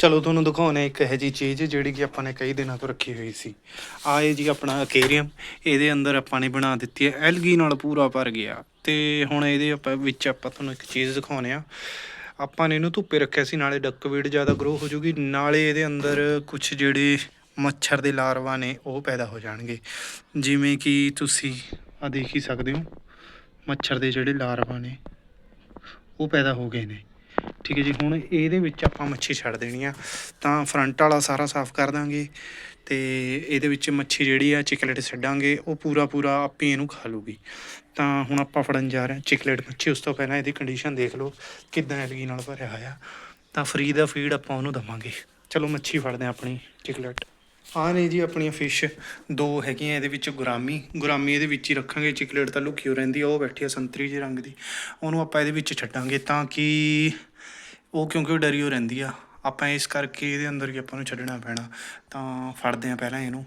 ਚਲੋ ਤੁਹਾਨੂੰ ਦਿਖਾਉਣੇ ਇੱਕ ਇਹੋ ਜੀ ਚੀਜ਼ ਜਿਹੜੀ ਕਿ ਆਪਾਂ ਨੇ ਕਈ ਦਿਨਾਂ ਤੋਂ ਰੱਖੀ ਹੋਈ ਸੀ। ਆਏ ਜੀ ਆਪਣਾ ਅਕੇਰੀਅਮ, ਇਹਦੇ ਅੰਦਰ ਆਪਾਂ ਨੇ ਬਣਾ ਦਿੱਤੀ ਹੈ, ਐਲਗੀ ਨਾਲ ਪੂਰਾ ਭਰ ਗਿਆ। ਤੇ ਹੁਣ ਇਹਦੇ ਆਪਾਂ ਵਿੱਚ ਆਪਾਂ ਤੁਹਾਨੂੰ ਇੱਕ ਚੀਜ਼ ਦਿਖਾਉਣੇ ਆ। ਆਪਾਂ ਨੇ ਇਹਨੂੰ ਧੁੱਪੇ ਰੱਖਿਆ ਸੀ, ਨਾਲੇ ਡੱਕਵੀਡ ਜ਼ਿਆਦਾ ਗਰੋ ਹੋ ਜੂਗੀ, ਨਾਲੇ ਇਹਦੇ ਅੰਦਰ ਕੁਝ ਜਿਹੜੇ ਮੱਛਰ ਦੇ ਲਾਰਵਾ ਨੇ, ਉਹ ਪੈਦਾ ਹੋ ਜਾਣਗੇ। ਜਿਵੇਂ ਕਿ ਤੁਸੀਂ ਆ ਦੇਖ ਹੀ ਸਕਦੇ ਹੋ, ਮੱਛਰ ਦੇ ਜਿਹੜੇ ਲਾਰਵਾ ਨੇ, ਉਹ ਪੈਦਾ ਹੋ ਗਏ ਨੇ। ਠੀਕ ਹੈ ਜੀ, ਹੁਣ ਇਹਦੇ ਵਿੱਚ ਆਪਾਂ ਮੱਛੀ ਛੱਡ ਦੇਣੀ ਆ। ਤਾਂ ਫਰੰਟ ਵਾਲਾ ਸਾਰਾ ਸਾਫ਼ ਕਰ ਦਾਂਗੇ ਤੇ ਇਹਦੇ ਵਿੱਚ ਮੱਛੀ ਜਿਹੜੀ ਆ ਚਿਕਲੇਟ ਛੱਡਾਂਗੇ, ਉਹ ਪੂਰਾ ਪੂਰਾ ਆਪੇ ਇਹਨੂੰ ਖਾ ਲੂਗੀ। ਤਾਂ ਹੁਣ ਆਪਾਂ ਫੜਨ ਜਾ ਰਹੇ ਹਾਂ ਚਿਕਲੇਟ ਮੱਛੀ, ਉਸ ਤੋਂ ਪਹਿਲਾਂ ਇਹਦੀ ਕੰਡੀਸ਼ਨ ਦੇਖ ਲਓ ਕਿੱਦਾਂ ਐਲਗੀ ਨਾਲ ਭਰਿਆ ਹੋਇਆ। ਤਾਂ ਫਰੀ ਦਾ ਫੀਡ ਆਪਾਂ ਉਹਨੂੰ ਦਵਾਂਗੇ। ਚਲੋ ਮੱਛੀ ਫੜਦੇ ਹਾਂ ਆਪਣੀ ਚਿਕਲੇਟ। ਆਹ ਨੇ ਜੀ ਆਪਣੀਆਂ ਫਿਸ਼ ਦੋ ਹੈਗੀਆਂ, ਇਹਦੇ ਵਿੱਚ ਗੁਰਾਮੀ। ਗੁਰਾਮੀ ਇਹਦੇ ਵਿੱਚ ਹੀ ਰੱਖਾਂਗੇ ਚਿਕਲੇਟ ਤਾਂ ਲੁਕੀ ਹੋ ਰਹਿੰਦੀ ਆ, ਉਹ ਬੈਠੀ ਆ ਸੰਤਰੀ ਜਿਹੇ ਰੰਗ ਦੀ। ਉਹਨੂੰ ਆਪਾਂ ਇਹਦੇ ਵਿੱਚ ਛੱਡਾਂਗੇ ਤਾਂ ਕਿ ਉਹ ਕਿਉਂਕਿ ਡਰੀ ਹੋ ਰਹਿੰਦੀ ਆ, ਆਪਾਂ ਇਸ ਕਰਕੇ ਇਹਦੇ ਅੰਦਰ ਹੀ ਆਪਾਂ ਨੂੰ ਛੱਡਣਾ ਪੈਣਾ। ਤਾਂ ਫੜਦੇ ਆ ਪਹਿਲਾਂ ਇਹਨੂੰ।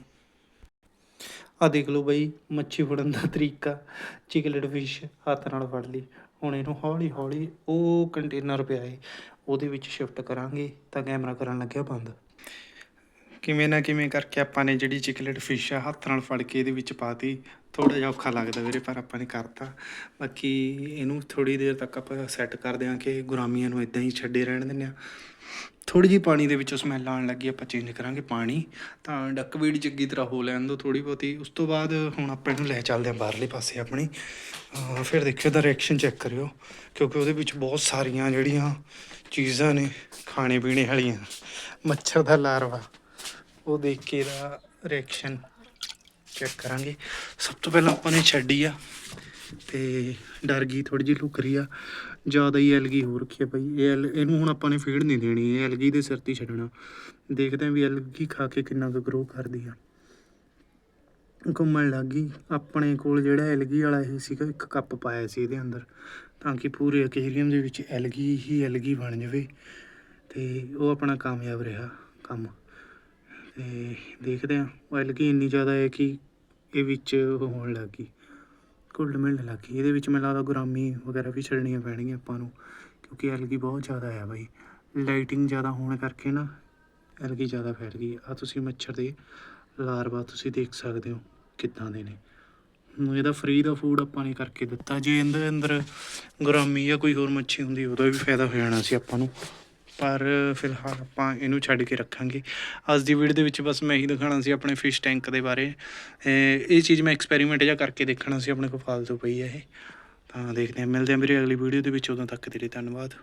ਆ ਦੇਖ ਲਓ ਬਈ, ਮੱਛੀ ਫੜਨ ਦਾ ਤਰੀਕਾ। ਚਿਕਲੇਟ ਫਿਸ਼ ਹੱਥ ਨਾਲ ਫੜ ਲਈ। ਹੁਣ ਇਹਨੂੰ ਹੌਲੀ ਹੌਲੀ ਉਹ ਕੰਟੇਨਰ ਪਿਆ ਏ ਉਹਦੇ ਵਿੱਚ ਸ਼ਿਫਟ ਕਰਾਂਗੇ ਤਾਂ ਕੈਮਰਾ ਕਰਨ ਲੱਗਿਆ ਬੰਦ। ਕਿਵੇਂ ਨਾ ਕਿਵੇਂ ਕਰਕੇ ਆਪਾਂ ਨੇ ਜਿਹੜੀ ਚਿਕਲੇਟ ਫਿਸ਼ ਆ, ਹੱਥ ਨਾਲ ਫੜ ਕੇ ਇਹਦੇ ਵਿੱਚ ਪਾਤੀ ਥੋੜਾ ਜਿਹਾ ਔਖਾ ਲੱਗਦਾ ਵੀਰੇ, ਪਰ ਆਪਾਂ ਨੇ ਕਰਤਾ। ਬਾਕੀ ਇਹਨੂੰ ਥੋੜੀ ਦੇਰ ਤੱਕ ਆਪਾਂ ਸੈੱਟ ਕਰ ਦਿਆਂਗੇ। ਗੁਰਾਮੀਆਂ ਨੂੰ ਇਦਾਂ ਹੀ ਛੱਡੇ ਰਹਿਣ ਦਿੰਦੇ ਆ। ਥੋੜੀ ਜਿਹੀ ਪਾਣੀ ਦੇ ਵਿੱਚੋਂ ਸਮੈਲ ਆਉਣ ਲੱਗੀ, ਆਪਾਂ ਚੇਂਜ ਕਰਾਂਗੇ ਪਾਣੀ। ਤਾਂ ਡੱਕਵੀਡ ਚੰਗੀ ਤਰ੍ਹਾਂ ਹੋ ਲੈਣ ਦੋ ਥੋੜੀ ਬਹੁਤੀ। ਉਸ ਤੋਂ ਬਾਅਦ ਹੁਣ ਆਪਾਂ ਇਹਨੂੰ ਲੈ ਚੱਲਦੇ ਹਾਂ ਬਾਹਰਲੇ ਪਾਸੇ ਆਪਣੀ। ਫਿਰ ਦੇਖਿਓ ਦਾ ਰਿਐਕਸ਼ਨ ਚੈੱਕ ਕਰਿਓ। ਕਿਉਂਕਿ ਉਹਦੇ ਵਿੱਚ ਬਹੁਤ ਸਾਰੀਆਂ ਜਿਹੜੀਆਂ ਚੀਜ਼ਾਂ ਨੇ, ਖਾਣੇ ਪੀਣੇ ਵਾਲੀਆਂ। ਮੱਛਰ ਦਾ ਲਾਰਵਾ ਉਹ ਦੇਖ ਕੇ ਇਹਦਾ ਰਿਐਕਸ਼ਨ ਚੈੱਕ ਕਰਾਂਗੇ। ਸਭ ਤੋਂ ਪਹਿਲਾਂ ਆਪਾਂ ਨੇ ਛੱਡੀ ਆ ਤੇ ਡਰ ਗਈ ਥੋੜੀ ਜਿਹੀ ਲੁਕ ਰਹੀ ਆ। ਜ਼ਿਆਦਾ ਹੀ ਐਲਗੀ ਹੋ ਰੱਖੀ ਆ ਭਾਈ। ਇਹ ਐਲ- ਇਹਨੂੰ ਹੁਣ ਆਪਾਂ ਨੇ ਫੀਡ ਨਹੀਂ ਦੇਣੀ, ਇਹ ਐਲਗੀ ਦੇ ਸਿਰ ਤੇ ਛੱਡਣਾ। ਦੇਖਦੇ ਆਂ ਵੀ ਐਲਗੀ ਖਾ ਕੇ ਕਿੰਨਾ ਕੁ ਗਰੋ ਕਰਦੀ ਆ। ਘੁੰਮਣ ਲੱਗ ਗਈ। ਆਪਣੇ ਕੋਲ ਜਿਹੜਾ ਐਲਗੀ ਵਾਲਾ ਇਹ ਸੀਗਾ, ਇੱਕ ਕੱਪ ਪਾਇਆ ਸੀ ਇਹਦੇ ਅੰਦਰ। ਤਾਂ ਕਿ ਪੂਰੇ ਅਕੇਰੀਅਮ ਦੇ ਵਿੱਚ ਐਲਗੀ ਹੀ ਐਲਗੀ ਬਣ ਜਾਵੇ। ਤੇ ਉਹ ਆਪਣਾ ਕਾਮਯਾਬ ਰਿਹਾ ਕੰਮ। ਤੇ ਦੇਖਦੇ ਹਾਂ। ਉਹ ਐਲਗੀ ਇੰਨੀ ਜ਼ਿਆਦਾ ਹੈ ਕਿ ਇਹ ਵਿੱਚ ਹੋਣ ਲੱਗ ਗਈ। ਘੁੱਲ ਮਿਲਣ ਲੱਗ ਗਈ। ਇਹਦੇ ਵਿੱਚ ਮੈਨੂੰ ਲੱਗਦਾ ਗੁਰਾਮੀ ਵਗੈਰਾ ਵੀ ਛੱਡਣੀਆਂ ਪੈਣਗੀਆਂ ਆਪਾਂ ਨੂੰ। ਕਿਉਂਕਿ ਐਲਗੀ ਬਹੁਤ ਜ਼ਿਆਦਾ ਹੈ ਬਾਈ। ਲਾਈਟਿੰਗ ਜ਼ਿਆਦਾ ਹੋਣ ਕਰਕੇ ਨਾ ਐਲਗੀ ਜ਼ਿਆਦਾ ਫੈਲ ਗਈ। ਆ ਤੁਸੀਂ ਮੱਛਰ ਦੇ ਲਾਰਵਾ ਤੁਸੀਂ ਦੇਖ ਸਕਦੇ ਹੋ ਕਿੱਦਾਂ ਦੇ ਨੇ। ਹੁਣ ਇਹਦਾ ਫ੍ਰੀ ਦਾ ਫੂਡ ਆਪਾਂ ਨੇ ਕਰਕੇ ਦਿੱਤਾ। ਜੇ ਇਹਦੇ ਅੰਦਰ ਗੁਰਾਮੀ ਜਾਂ ਕੋਈ ਹੋਰ ਮੱਛੀ ਹੁੰਦੀ, ਉਹਦਾ ਵੀ ਫਾਇਦਾ ਹੋ ਜਾਣਾ ਸੀ ਆਪਾਂ ਨੂੰ। ਪਰ ਫਿਲਹਾਲ ਆਪਾਂ ਇਹਨੂੰ ਛੱਡ ਕੇ ਰੱਖਾਂਗੇ। ਅੱਜ ਦੀ ਵੀਡੀਓ ਦੇ ਵਿੱਚ ਬਸ ਮੈਂ ਇਹੀ ਦਿਖਾਣਾ ਸੀ ਆਪਣੇ ਫਿਸ਼ ਟੈਂਕ ਦੇ ਬਾਰੇ। ਇਹ ਚੀਜ਼ ਮੈਂ ਐਕਸਪੈਰੀਮੈਂਟ ਜਿਹਾ ਕਰਕੇ ਦੇਖਣਾ ਸੀ, ਆਪਣੇ ਕੋਲ ਫਾਲਤੂ ਪਈ ਹੈ ਇਹ। ਤਾਂ ਦੇਖਦੇ ਹਾਂ, ਮਿਲਦੇ ਹਾਂ ਮੇਰੀ ਅਗਲੀ ਵੀਡੀਓ ਦੇ ਵਿੱਚ। ਉਦੋਂ ਤੱਕ ਦੇ ਲਈ ਧੰਨਵਾਦ।